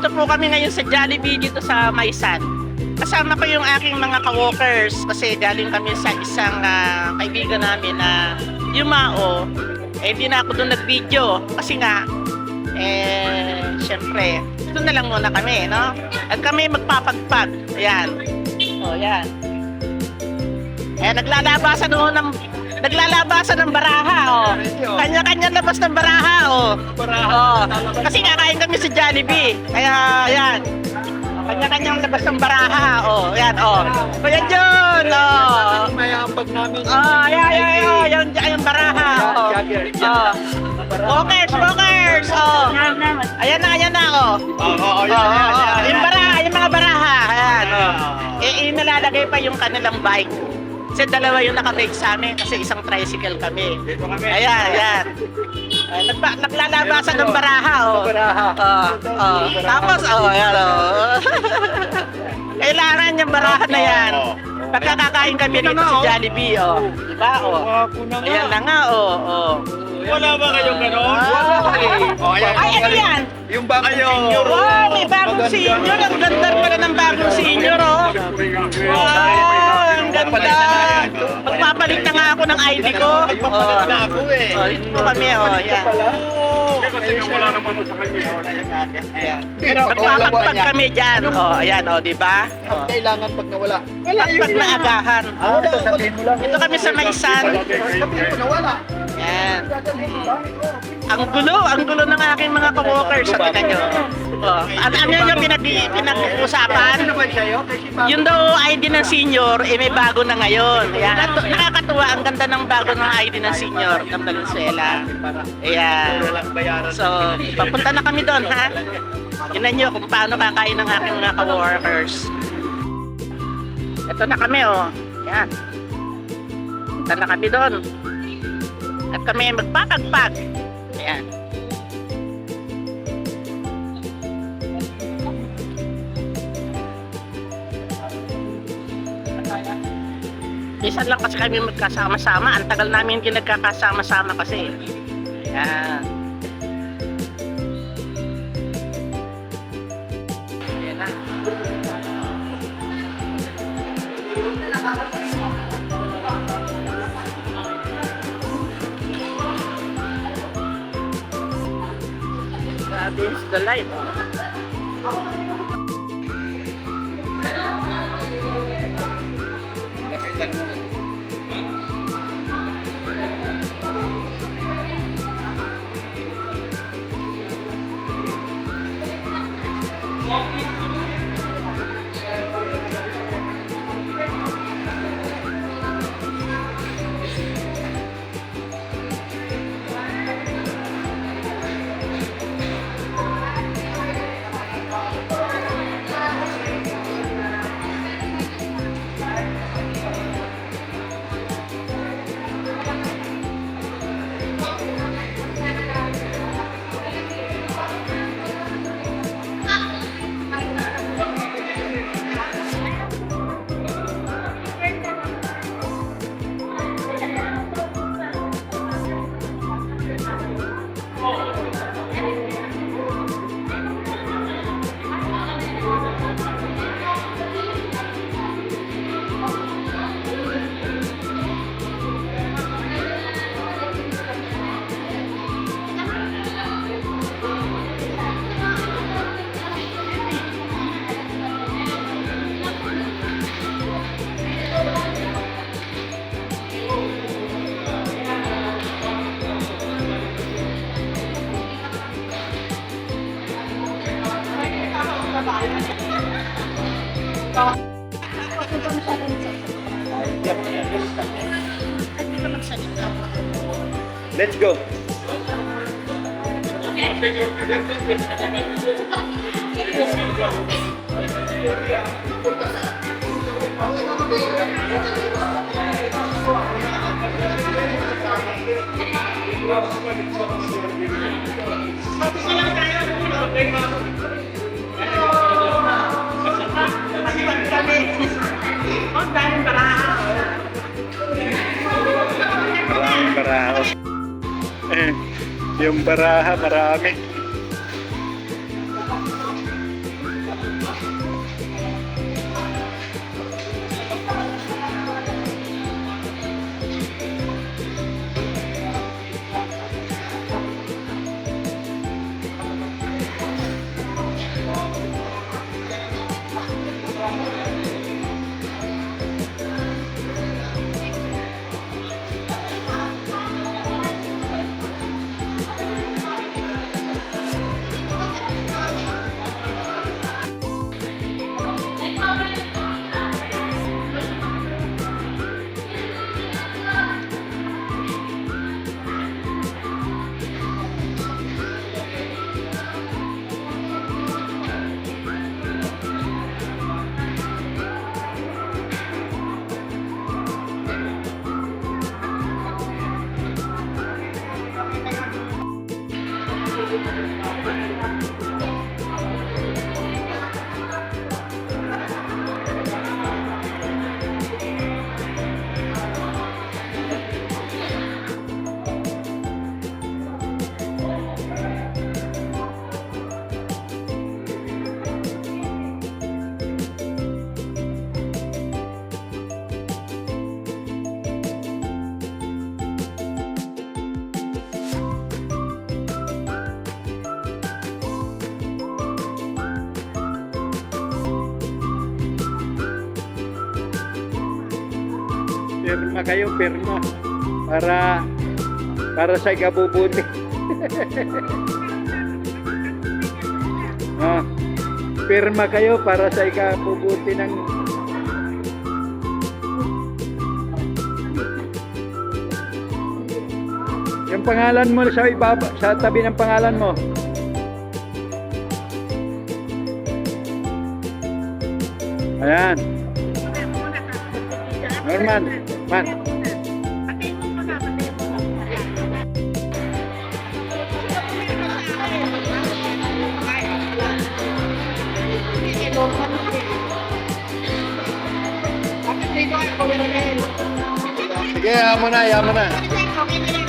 Nandito po kami ngayon sa Jollibee dito sa Maisan. Kasama ko yung aking mga ka-workers kasi galing kami sa isang ah, kaibigan namin na yumao. Eh, di na ako doon nag-video kasi nga, eh, syempre, doon na lang muna kami, no? At kami magpapagpag. Ayan. O, yan. Eh, naglalabasan noon ng naglalabasan ng baraha, oh. Kanya-kanya labas ng baraha, oh. Oh. Kasi kakain kami sa Jollibee. Kaya, yan. Kanya-kanyang labas ng baraha, oh. Yan, oh. Kuya John, oh. May ambag namin. Oh, yan, yan, yan. Yung, yung baraha, oh. Oh. Smokers, smokers, oh. Ayan na, ayan na, oh. Oo, oo, Oo, yan, yan, oo. yan, Yung yan. baraha, yung mga baraha. Ayan, oh. Eh, eh, nalalagay pa yung kanilang bike. Kasi dalawa yung nakabike sa amin kasi isang tricycle kami. Dito kami. Ayan, ayan. Ay, nagba, naglalabasan ng baraha, oh. Baraha. Oh, oh. Tapos, oh, ayan, oh. Kailangan yung baraha na yan. Oo. Pagkakakain kami rito sa Jollibee, oh. Diba, oh. Ayan na nga, oh, oh. Wala ba kayong ganon? Ah. Oh, ayan. Ay, ano yan? Yung bagong Ayaw. senior. Wow, may bagong senior. Ang ganda pala ng bagong senior, oh. Wow, ganda. Magpapalit na nga ako ng ID ko. Magpapalit na ako eh. Oh, dito kami, oh, yan. Kasi nga wala naman sa kanya. Ayan. Pero Magpapagpag kami dyan. Oh, ayan, oh, di ba? Oh. Kailangan pag nawala. Wala Pagpag na agahan. Ah. Ito kami sa Maisan. Sabihin mo nawala. Yan. Ang gulo, ang gulo ng aking mga ka-workers. Sa tingnan nyo. Oh, ano, ano yun yung pinag pinag-usapan? Ano Yung daw ID ng senior, eh may bago na ngayon. Ayan. At nakakatuwa, ang ganda ng bago ng ID ng senior ng Valenzuela. Ayan. So, papunta na kami doon, ha? Tingnan nyo kung paano kakain ng aking mga ka-workers. Ito na kami, oh. Yan. Punta na kami doon. At kami magpapagpag. Ayan. Isa lang kasi kami magkasama-sama. Ang tagal namin hindi nagkakasama-sama kasi. Ayan. Ayan na. against the light. Let's go. Daming baraha. Maraming baraha. Yung baraha, marami. Pirma kayo, pirma. Para para sa ikabubuti. ah, pirma kayo para sa ikabubuti ng Yung pangalan mo sa ibaba, sa tabi ng pangalan mo. Ayan. Norman, มันเย้เอามาหน่อยอามาหน่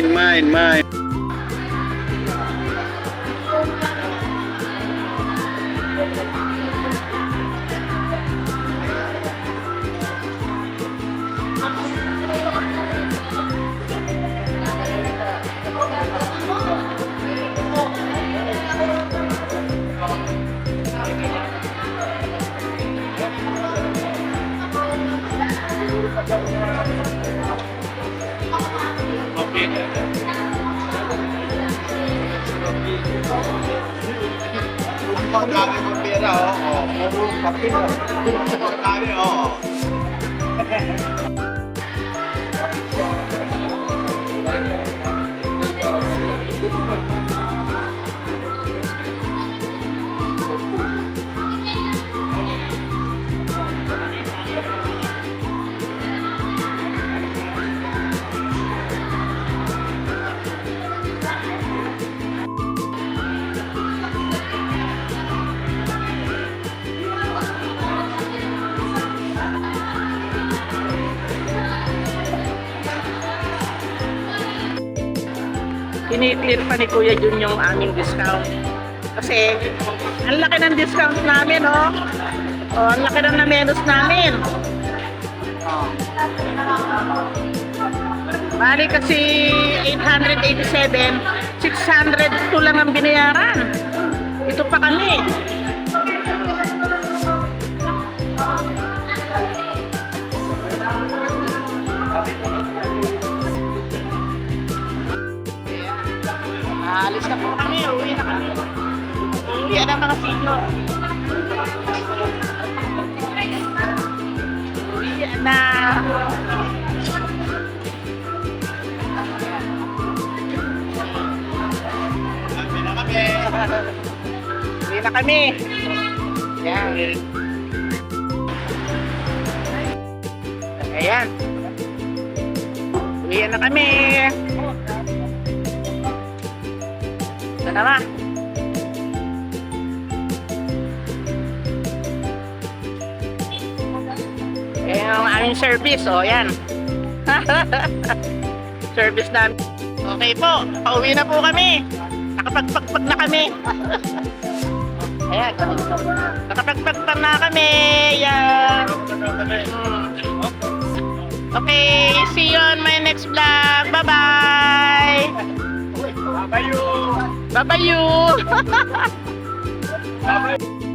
Mine, mine, mine. Ang dami mong pera, oo. Puro papel, oh. Ang dami, oo. Kiniklear pa ni Kuya Jun yung aming discount. Kasi, ang laki ng discount namin, oh. Oh, ang laki ng na-menos namin. Oh. Bali kasi 887, 602 lang ang binayaran. Ito pa kami. Uwi na. Uwi na kami. Yan. Ayan. Uwi na kami. Ito na ba? Yan ang aming service. O, yan. service namin. Okay po. Pauwi na po kami. Nakapagpagpag na kami. Ayan. Nakapagpagpag na kami. Yan. Hmm. Okay, see you on my next vlog. Bye-bye. Babayo! Bye-bye you.